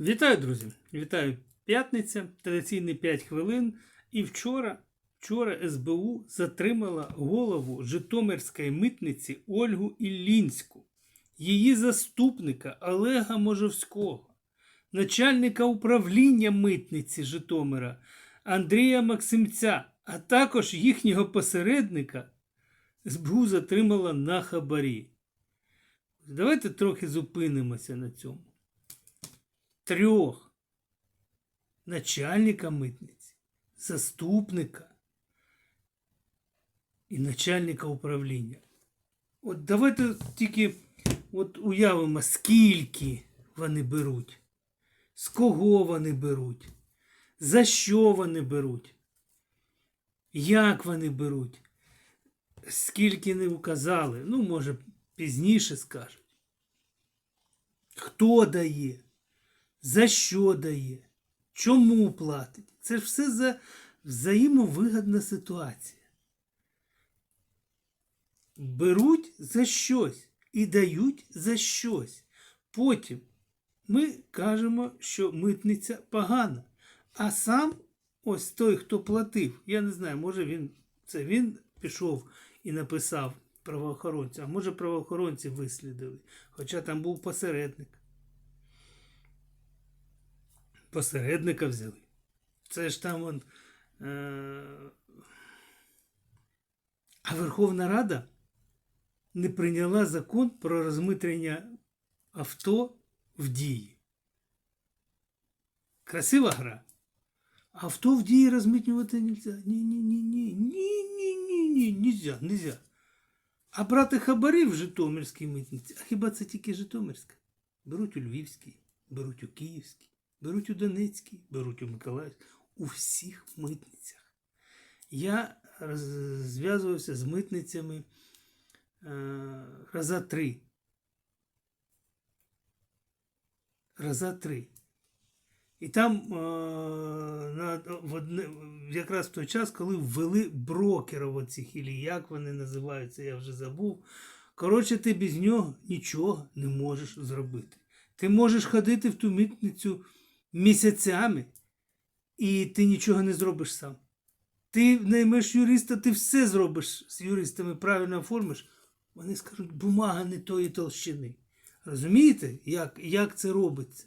Вітаю, друзі! Вітаю п'ятниця, традиційні 5 хвилин. І вчора, вчора СБУ затримала голову Житомирської митниці Ольгу Іллінську, її заступника Олега Можовського, начальника управління митниці Житомира Андрія Максимця, а також їхнього посередника СБУ затримала на хабарі. Давайте трохи зупинимося на цьому трьох начальника митниці, заступника і начальника управління. От давайте тільки от уявимо, скільки вони беруть, з кого вони беруть, за що вони беруть, як вони беруть, скільки не вказали, ну, може, пізніше скажуть. Хто дає? За що дає, чому платить. Це ж все за взаємовигідна ситуація. Беруть за щось і дають за щось. Потім ми кажемо, що митниця погана. А сам ось той, хто платив, я не знаю, може він це він пішов і написав правоохоронцям, а може правоохоронці вислідили, хоча там був посередник посередника взяли. Це ж там он. Е... А Верховна Рада не прийняла закон про розмитрення авто в дії. Красива гра. Авто в дії розмитнювати нельзя. Ні-ні-ні-ні. Ні-ні-ні-ні. Нельзя, нельзя. А брати хабарі в Житомирській митниці, а хіба це тільки Житомирська? Беруть у Львівській, беруть у Київській Беруть у Донецькій, беруть у Миколаївській, у всіх митницях. Я зв'язувався з митницями е, раза три. Раза три. І там е, на, в одне, якраз в той час, коли ввели брокерів оцих, і як вони називаються, я вже забув. Коротше, ти без нього нічого не можеш зробити. Ти можеш ходити в ту митницю місяцями, і ти нічого не зробиш сам. Ти наймеш юриста, ти все зробиш з юристами, правильно оформиш. Вони скажуть, бумага не тої толщини. Розумієте, як, як це робиться?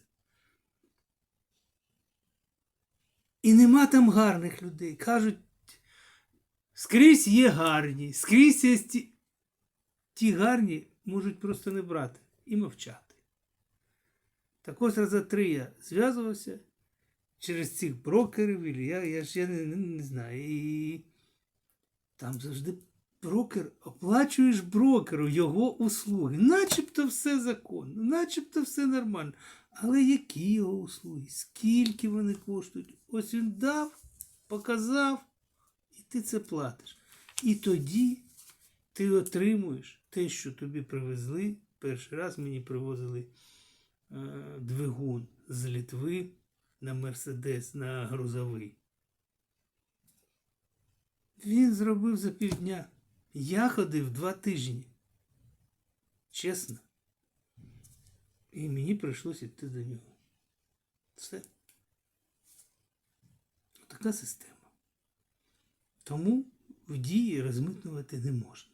І нема там гарних людей. Кажуть, скрізь є гарні, скрізь є ті, ті гарні можуть просто не брати і мовчати. Так ось раза три я зв'язувався через цих брокерів, і я, я ж я не, не, знаю. І там завжди брокер, оплачуєш брокеру його услуги. Начебто все законно, начебто все нормально. Але які його услуги? Скільки вони коштують? Ось він дав, показав, і ти це платиш. І тоді ти отримуєш те, що тобі привезли. Перший раз мені привозили двигун з Літви на Мерседес на грузовий. Він зробив за півдня. Я ходив два тижні. Чесно. І мені прийшлося йти до нього. Все. Така система. Тому в дії розмитнювати не можна.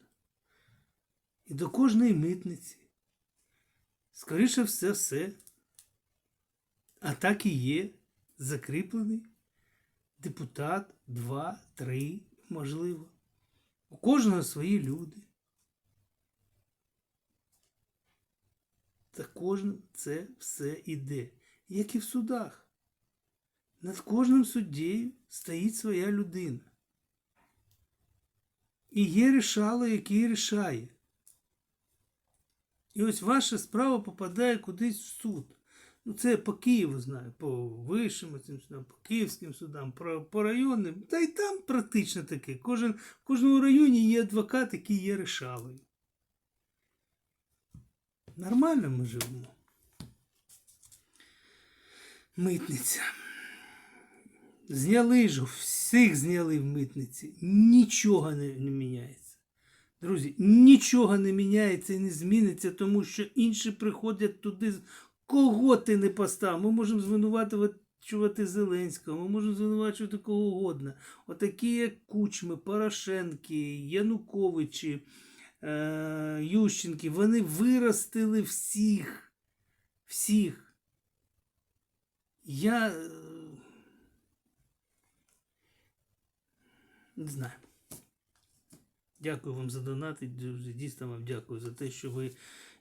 І до кожної митниці, скоріше все, все, а так і є, закріплений депутат, два, три, можливо. У кожного свої люди. За кожним це все іде. Як і в судах. Над кожним суддєю стоїть своя людина. І є рішало, який рішає. І ось ваша справа попадає кудись в суд. Ну, це по Києву знаю, по вищим цим судам, по київським судам, по, районним. Та й там практично таке. Кожен, в кожному районі є адвокат, який є рішалою. Нормально ми живемо. Митниця. Зняли ж, всіх зняли в митниці. Нічого не, не міняється. Друзі, нічого не міняється і не зміниться, тому що інші приходять туди Кого ти не постав? Ми можемо звинувачувати Зеленського, ми можемо звинувачувати кого угодно. Отакі, як Кучми, Порошенки, Януковичі, е- Ющенки, вони виростили всіх. Всіх. Я е, не знаю. Дякую вам за донати. Дійсно вам дякую за те, що ви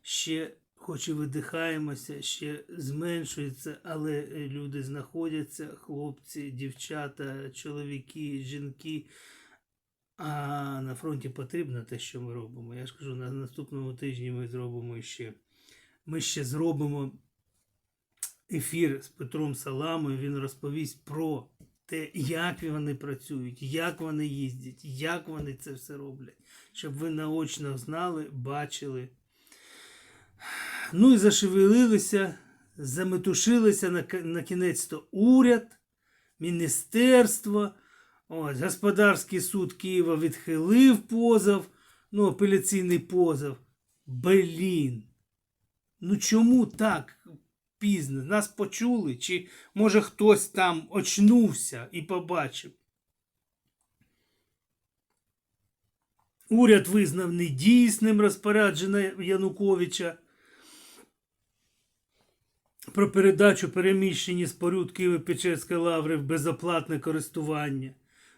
ще, хоч і видихаємося, ще зменшується, але е, люди знаходяться, хлопці, дівчата, чоловіки, жінки. А на фронті потрібно те, що ми робимо. Я ж кажу, на наступному тижні ми зробимо ще. Ми ще зробимо ефір з Петром Саламою. Він розповість про те, як вони працюють, як вони їздять, як вони це все роблять, щоб ви наочно знали, бачили. Ну і зашевелилися, заметушилися на, на кінець то уряд, міністерство. Ось, господарський суд Києва відхилив позов, ну, апеляційний позов. Блін. Ну чому так пізно? Нас почули? Чи може хтось там очнувся і побачив? Уряд визнав недійсним розпорядження Януковича про передачу переміщені споруд Києво-Печерської лаври в безоплатне користування.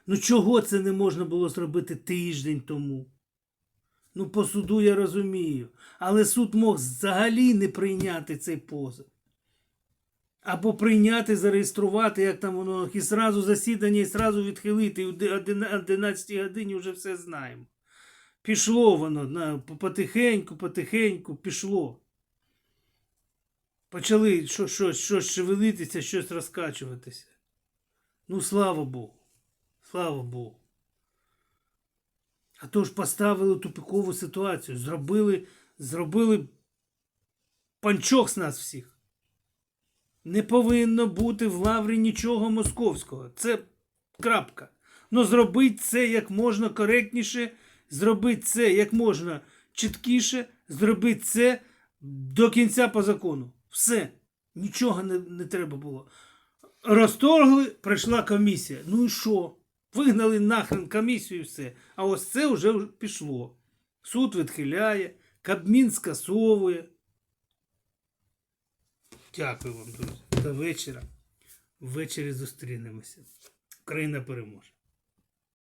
Ну чого це не можна було зробити тиждень тому? Ну, по суду я розумію. Але суд мог взагалі не прийняти цей позов. Або прийняти, зареєструвати, як там воно, і зразу засідання, і зразу відхилити. І о 11 годині вже все знаємо. Пішло воно потихеньку, потихеньку, пішло. Почали що, щось, щось шевелитися, щось розкачуватися. Ну, слава Богу. Слава Богу. А то ж поставили тупикову ситуацію. Зробили, зробили панчох з нас всіх. Не повинно бути в лаврі нічого московського. Це крапка. Ну зробіть це як можна коректніше, зробіть це як можна чіткіше, зробіть це до кінця по закону. Все. Нічого не, не треба було. Розторгли, прийшла комісія. Ну і що? Вигнали нахрен комісію і все. А ось це вже пішло. Суд відхиляє, Кабмін скасовує. Дякую вам, друзі. До вечора. Ввечері зустрінемося. Україна переможе.